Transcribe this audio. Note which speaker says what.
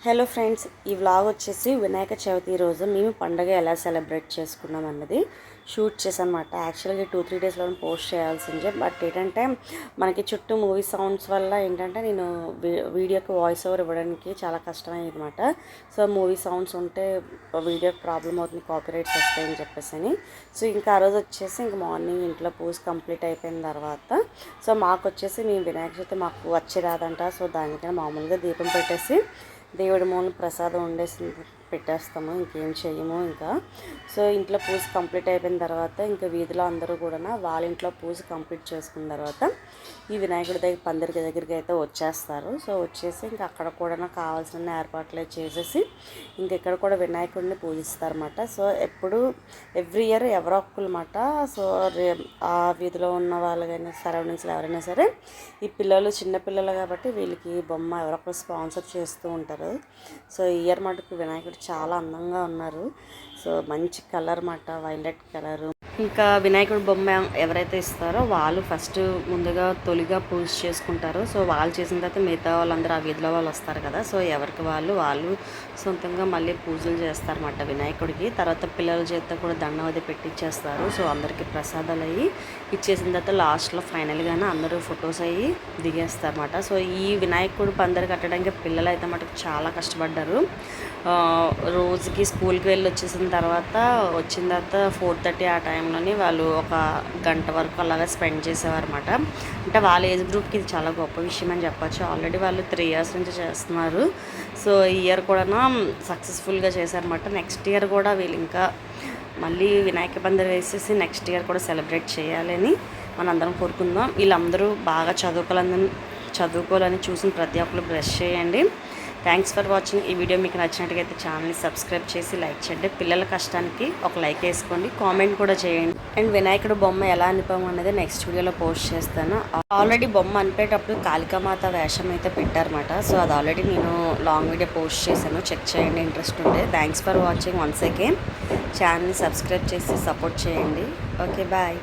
Speaker 1: Hello friends ఈ vlog వచ్చేసి వినాయక చవితి రోజు మేము పండగ ఎలా సెలబ్రేట్ చేసుకున్నాం అన్నది షూట్ చేశానమాట యాక్చువల్గా టూ త్రీ డేస్లో పోస్ట్ చేయాల్సిందే. బట్ ఏంటంటే మనకి చుట్టూ మూవీ సౌండ్స్ వల్ల ఏంటంటే నేను వీ- వీడియోకి వాయిస్ ఓవర్ ఇవ్వడానికి చాలా కష్టమైంది అనమాట సో మూవీ సౌండ్స్ ఉంటే వీడియోకి ప్రాబ్లం అవుతుంది కాపీరైట్స్ వస్తాయని చెప్పేసి అని సో ఇంకా ఆ రోజు వచ్చేసి ఇంక మార్నింగ్ ఇంట్లో పూజ కంప్లీట్ అయిపోయిన తర్వాత సో మాకు వచ్చేసి మేము వినాయక చవితి మాకు వచ్చి రాదంట. సో దానికైనా మామూలుగా దీపం పెట్టేసి దేవుడి మూలన ప్రసాదం వండేసి పెట్టేస్తాము ఇంకేం చేయము ఇంకా. సో ఇంట్లో పూజ కంప్లీట్ అయిపోయిన తర్వాత ఇంకా వీధిలో అందరూ కూడా వాళ్ళ ఇంట్లో పూజ కంప్లీట్ చేసుకున్న తర్వాత ఈ వినాయకుడి దగ్గర పందిరికి దగ్గరికి అయితే వచ్చేస్తారు. సో వచ్చేసి ఇంకా అక్కడ కూడా కావాల్సిన ఏర్పాట్లు చేసేసి ఇంక ఇక్కడ కూడా వినాయకుడిని పూజిస్తారన్నమాట. సో ఎప్పుడు ఎవ్రీ ఇయర్ ఎవరో సో రే ఆ వీధిలో ఉన్న వాళ్ళు కానీ సరౌండింగ్స్లో ఎవరైనా సరే ఈ పిల్లలు చిన్నపిల్లలు కాబట్టి వీళ్ళకి బొమ్మ ఎవరొక్కరు స్పాన్సర్ చేస్తూ ఉంటారు. సో ఈ ఇయర్ మటుకు వినాయకుడు చాలా అందంగా ఉన్నారు. సో మంచి కలర్ మాట వైలెట్ కలరు. ఇంకా వినాయకుడు బొమ్మ ఎవరైతే ఇస్తారో వాళ్ళు ఫస్ట్ ముందుగా తొలిగా పూజ చేసుకుంటారు. సో వాళ్ళు చేసిన తర్వాత మిగతా వాళ్ళందరూ ఆ వీధిలో వాళ్ళు వస్తారు కదా. సో ఎవరికి వాళ్ళు వాళ్ళు సొంతంగా మళ్ళీ పూజలు చేస్తారన్నమాట వినాయకుడికి. తర్వాత పిల్లల చేత కూడా దండవది పెట్టించేస్తారు సో అందరికీ ప్రసాదాలు అయ్యి ఇచ్చేసిన తర్వాత లాస్ట్లో ఫైనల్గానే అందరూ ఫొటోస్ అయ్యి దిగేస్తారన్నమాట. సో ఈ వినాయకుడు పందిరి కట్టడానికి పిల్లలు అయితే మటుకు చాలా కష్టపడ్డారు. రోజుకి స్కూల్కి వెళ్ళి వచ్చేసిన తర్వాత వచ్చిన తర్వాత ఫోర్ థర్టీ ఆ టైం టైంలోనే వాళ్ళు ఒక గంట వరకు అలాగా స్పెండ్ చేసేవారన్నమాట. అంటే వాళ్ళ ఏజ్ గ్రూప్కి ఇది చాలా గొప్ప విషయం అని చెప్పచ్చు. ఆల్రెడీ వాళ్ళు త్రీ ఇయర్స్ నుంచి చేస్తున్నారు. సో ఈ ఇయర్ కూడా సక్సెస్ఫుల్గా చేశారన్నమాట. నెక్స్ట్ ఇయర్ కూడా వీళ్ళు ఇంకా మళ్ళీ వినాయక పందిరి వేసేసి నెక్స్ట్ ఇయర్ కూడా సెలబ్రేట్ చేయాలని మనందరం కోరుకుందాం. వీళ్ళందరూ బాగా చదువుకోవాలని చదువుకోవాలని చూసిన ప్రతి ఒక్కరు బ్రష్ చేయండి. థ్యాంక్స్ ఫర్ వాచింగ్ ఈ వీడియో మీకు నచ్చినట్టుగైతే ఛానల్ని సబ్స్క్రైబ్ చేసి లైక్ చేయండి. పిల్లల కష్టానికి ఒక లైక్ వేసుకోండి. కామెంట్ కూడా చేయండి. అండ్ వినాయకుడు బొమ్మ ఎలా అనిపాము అనేది నెక్స్ట్ వీడియోలో పోస్ట్ చేస్తాను. ఆల్రెడీ బొమ్మ అనిపేటప్పుడు కాళికామాత వేషం అయితే పెట్టారన్నమాట. సో అది ఆల్రెడీ నేను లాంగ్ వీడియో పోస్ట్ చేశాను. చెక్ చేయండి. ఇంట్రెస్ట్ ఉంటే. Thanks for watching once again ఛానల్ని సబ్స్క్రైబ్ చేసి సపోర్ట్ చేయండి. Okay bye